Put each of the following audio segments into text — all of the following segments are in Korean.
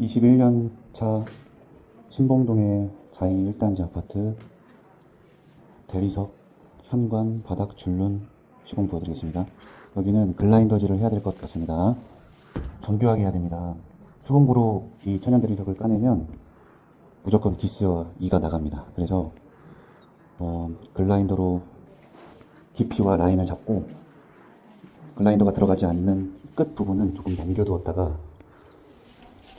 21년 차 신봉동의 자이 1단지 아파트 대리석 현관 바닥 줄눈 시공 보여드리겠습니다. 여기는 글라인더질을 해야 될 것 같습니다. 정교하게 해야 됩니다. 수공구로 이 천연 대리석을 까내면 무조건 기스와 이가 나갑니다. 그래서 어, 글라인더로 깊이와 라인을 잡고 글라인더가 들어가지 않는 끝 부분은 조금 남겨두었다가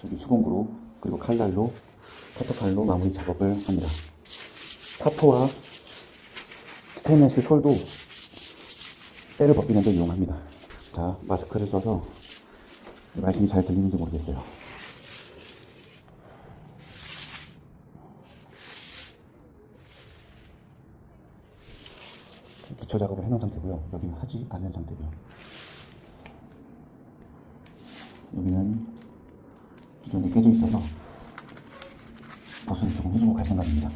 저기 수공구로 그리고 칼날로 커터칼로 마무리 작업을 합니다. 타포와 스테인레스 솔도 때를 벗기는 데 이용합니다. 자, 마스크를 써서 말씀이 잘 들리는지 모르겠어요. 기초 작업을 해놓은 상태고요. 여기는 하지 않은 상태고요. 여기는 기존에 깨져 있어서 보수를 조금 해주고 갈 생각입니다.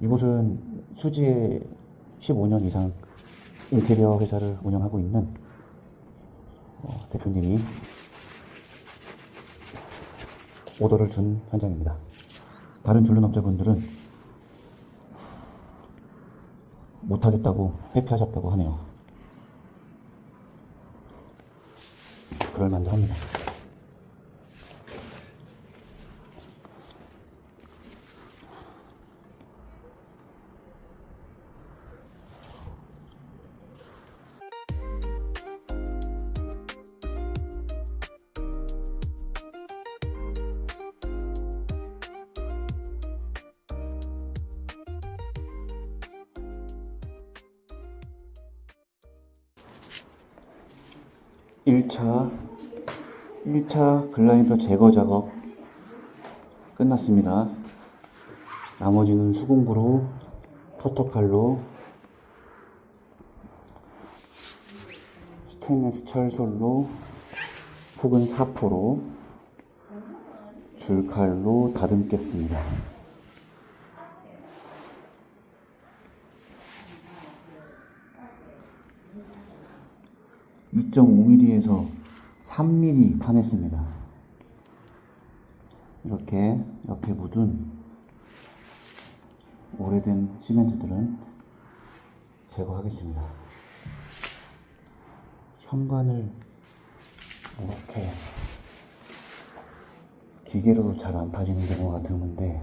이곳은 수지에 15년 이상 인테리어 회사를 운영하고 있는 어, 대표님이 오더를 준 현장입니다. 다른 줄눈업자분들은 못하겠다고 회피하셨다고 하네요. 그럴 만도 합니다. 일차 일차 글라인더 제거 작업 끝났습니다. 나머지는 수공구로 터터칼로 스테인레스 철솔로 혹은 사포로 줄칼로 다듬겠습니다. 2.5mm에서 3mm 파냈습니다. 이렇게 옆에 묻은 오래된 시멘트들은 제거하겠습니다. 현관을 이렇게 기계로도 잘 안 파지는 경우가 드문데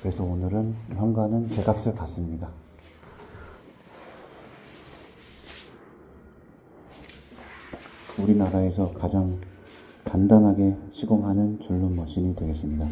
그래서 오늘은 현관은 제 값을 받습니다. 우리나라에서 가장 간단하게 시공하는 줄눈 머신이 되겠습니다.